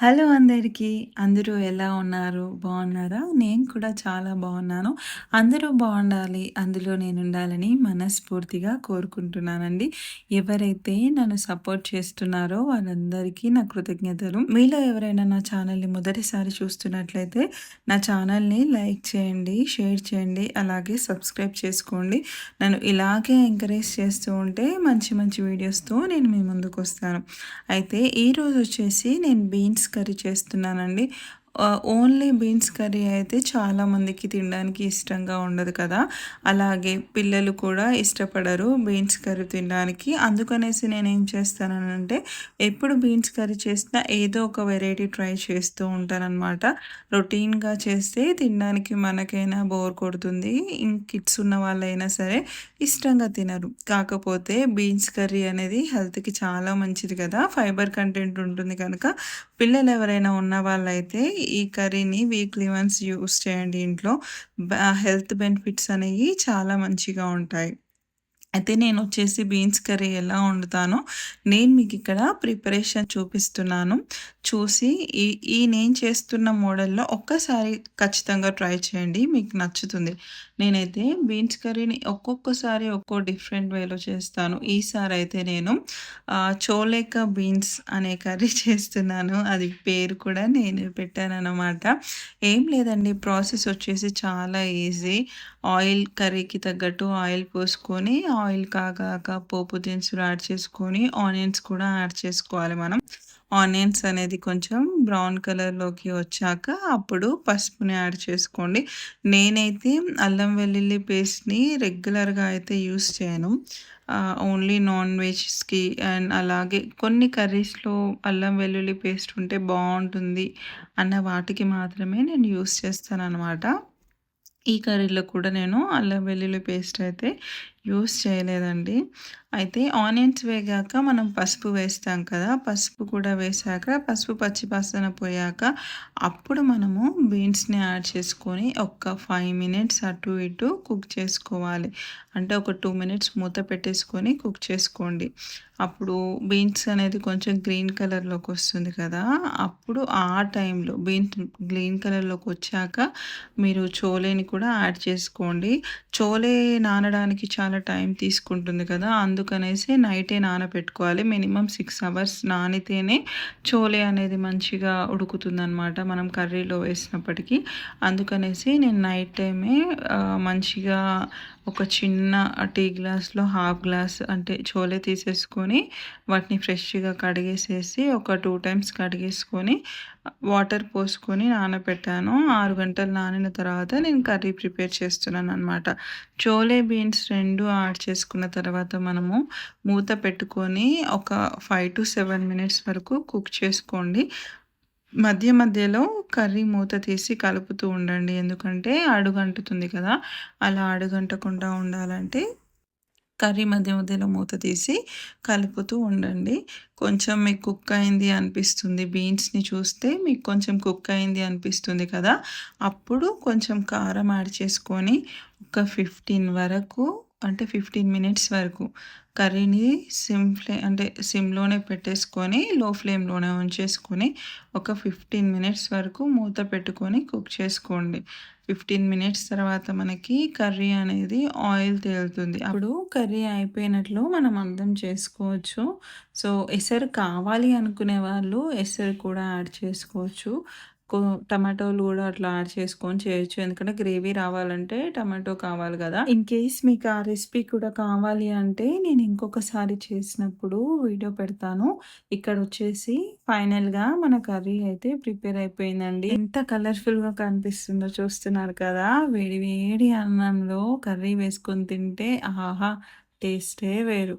Hello అందరికీ. అందరూ ఎలా ఉన్నారు? బాగున్నారా నేను కూడా చాలా బాగున్నాను అందరూ బాగుండాలి అందులో నేను ఉండాలని మనస్ఫూర్తిగా కోరుకుంటున్నానండి. ఎవరైతే నన్ను సపోర్ట్ చేస్తున్నారో వాళ్ళందరికీ నా కృతజ్ఞతలు. మీలో ఎవరైనా నా ఛానల్‌ని మొదటిసారి చూస్తున్నట్లయితే నా ఛానల్‌ని లైక్ చేయండి, షేర్ చేయండి, అలాగే సబ్స్క్రైబ్ చేసుకోండి. నన్ను ఇలాగే ఎంకరేజ్ చేస్తూ ఉంటే మంచి మంచి వీడియోస్‌తో నేను మీ ముందుకొస్తాను. అయితే ఈరోజు వచ్చేసి నేను బీన్స్ కర్రీ చేస్తున్నానండి. ఓన్లీ బీన్స్ కర్రీ అయితే చాలామందికి తినడానికి ఇష్టంగా ఉండదు కదా! అలాగే పిల్లలు కూడా ఇష్టపడరు బీన్స్ కర్రీ తినడానికి. అందుకనేసి నేనేం చేస్తానంటే ఎప్పుడు బీన్స్ కర్రీ చేసినా ఏదో ఒక వెరైటీ ట్రై చేస్తూ ఉంటానన్నమాట రొటీన్‌గా చేస్తే తినడానికి మనకైనా బోర్ కొడుతుంది. కిడ్స్ ఉన్న వాళ్ళైనా సరే ఇష్టంగా తినరు. కాకపోతే బీన్స్ కర్రీ అనేది హెల్త్‌కి చాలా మంచిది కదా! ఫైబర్ కంటెంట్ ఉంటుంది కనుక పిల్లలు ఎవరైనా ఉన్న వాళ్ళైతే ఈ కర్రీని వీక్లీ వన్స్ యూస్ చేయండి ఇంట్లో. హెల్త్ బెనిఫిట్స్ అనేవి చాలా మంచిగా ఉంటాయి. అయితే నేను వచ్చేసి బీన్స్ కర్రీ ఎలా వండుతానో నేను మీకు ఇక్కడ ప్రిపరేషన్ చూపిస్తున్నాను. చూసి ఈ ఈ నేను చేస్తున్న మోడల్‌లో ఒక్కసారి ఖచ్చితంగా ట్రై చేయండి. మీకు నచ్చుతుంది. నేనైతే బీన్స్ కర్రీని ఒక్కొక్కసారి ఒక్కో డిఫరెంట్ వేలో చేస్తాను. ఈసారి అయితే నేను చోలేక బీన్స్ అనే కర్రీ చేస్తున్నాను. అది పేరు కూడా నేనే పెట్టాననమాట. ఏం లేదండి ప్రాసెస్ వచ్చేసి చాలా ఈజీ. ఆయిల్ కర్రీకి తగ్గట్టు ఆయిల్ పోసుకొని ఆయిల్ కాగాక పోపు దినుసులు యాడ్ చేసుకొని ఆనియన్స్ కూడా యాడ్ చేసుకోవాలి మనం. ఆనియన్స్ అనేది కొంచెం బ్రౌన్ కలర్‌లోకి వచ్చాక అప్పుడు పసుపుని యాడ్ చేసుకోండి. నేనైతే అల్లం వెల్లుల్లి పేస్ట్‌ని రెగ్యులర్‌గా అయితే యూస్ చేయను. ఓన్లీ నాన్ వెజ్‌కి అండ్ అలాగే కొన్ని కర్రీస్‌లో అల్లం వెల్లుల్లి పేస్ట్ ఉంటే బాగుంటుంది అన్న వాటికి మాత్రమే నేను యూస్ చేస్తాను అనమాట ఈ కర్రీలో కూడా నేను అల్లం వెల్లుల్లి పేస్ట్ అయితే యూస్ చేయలేదండి. అయితే ఆనియన్స్ వేగాక మనం పసుపు వేస్తాం కదా! పసుపు కూడా వేశాక పసుపు పచ్చి పోయాక అప్పుడు మనము బీన్స్‌ని యాడ్ చేసుకొని ఒక ఫైవ్ మినిట్స్ అటు ఇటు కుక్ చేసుకోవాలి. అంటే ఒక టూ మినిట్స్ మూత పెట్టేసుకొని కుక్ చేసుకోండి. అప్పుడు బీన్స్ అనేది కొంచెం గ్రీన్ కలర్‌లోకి వస్తుంది కదా! అప్పుడు ఆ టైంలో బీన్స్ గ్రీన్ కలర్‌లోకి వచ్చాక మీరు చోలేని కూడా యాడ్ చేసుకోండి. చోలే నానడానికి చాలా చాలా టైం తీసుకుంటుంది కదా! అందుకనేసి నైటే నానబెట్టుకోవాలి. మినిమం సిక్స్ అవర్స్ నానితేనే చోలే అనేది మంచిగా ఉడుకుతుందనమాట. మనం కర్రీలో వేసినప్పటికీ. అందుకనేసి నేను నైట్ టైమే మంచిగా ఒక చిన్న టీ గ్లాస్‌లో హాఫ్ గ్లాస్ అంటే చోలే తీసేసుకొని వాటిని ఫ్రెష్‌గా కడిగేసేసి ఒక టూ టైమ్స్ కడిగేసుకొని వాటర్ పోసుకొని నానబెట్టాను. ఆరు గంటలు నానిన తర్వాత నేను కర్రీ ప్రిపేర్ చేస్తున్నాను అనమాట చోలే బీన్స్ రెండు యాడ్ చేసుకున్న తర్వాత మనము మూత పెట్టుకొని ఒక 5-7 మినిట్స్ వరకు కుక్ చేసుకోండి. మధ్య మధ్యలో కర్రీ మూత తీసి కలుపుతూ ఉండండి. ఎందుకంటే అడుగంటుతుంది కదా! అలా అడుగంటకుండా ఉండాలంటే కర్రీ మధ్య మధ్యలో మూత తీసి కలుపుతూ ఉండండి. కొంచెం మీకు కుక్ అయింది అనిపిస్తుంది. బీన్స్‌ని చూస్తే మీకు కొంచెం కుక్ అయింది అనిపిస్తుంది కదా! అప్పుడు కొంచెం కారం యాడ్ చేసుకొని ఒక 15 వరకు అంటే 15 మినిట్స్ వరకు కర్రీని సిమ్ ఫ్లే అంటే సిమ్‌లోనే పెట్టేసుకొని లో ఫ్లేమ్‌లోనే ఉంచేసుకొని ఒక 15 మినిట్స్ వరకు మూత పెట్టుకొని కుక్ చేసుకోండి. 15 మినిట్స్ తర్వాత మనకి కర్రీ అనేది ఆయిల్ తేలుతుంది. అప్పుడు కర్రీ అయిపోయినట్లు మనం అర్థం చేసుకోవచ్చు. సో, ఎసరు కావాలి అనుకునే వాళ్ళు ఎసరు కూడా యాడ్ చేసుకోవచ్చు. టమాటోలు కూడా అట్లా యాడ్ చేసుకొని చేయొచ్చు. ఎందుకంటే గ్రేవీ రావాలంటే టమాటో కావాలి కదా! ఇన్ కేస్ మీకు ఆ రెసిపీ కూడా కావాలి అంటే నేను ఇంకొకసారి చేసినప్పుడు వీడియో పెడతాను. ఇక్కడ వచ్చేసి ఫైనల్‌గా మన కర్రీ అయితే ప్రిపేర్ అయిపోయిందండి. ఎంత కలర్‌ఫుల్‌గా కనిపిస్తుందో చూస్తున్నారు కదా! వేడి వేడి అన్నంలో కర్రీ వేసుకొని తింటే ఆహా! టేస్టే వేరు.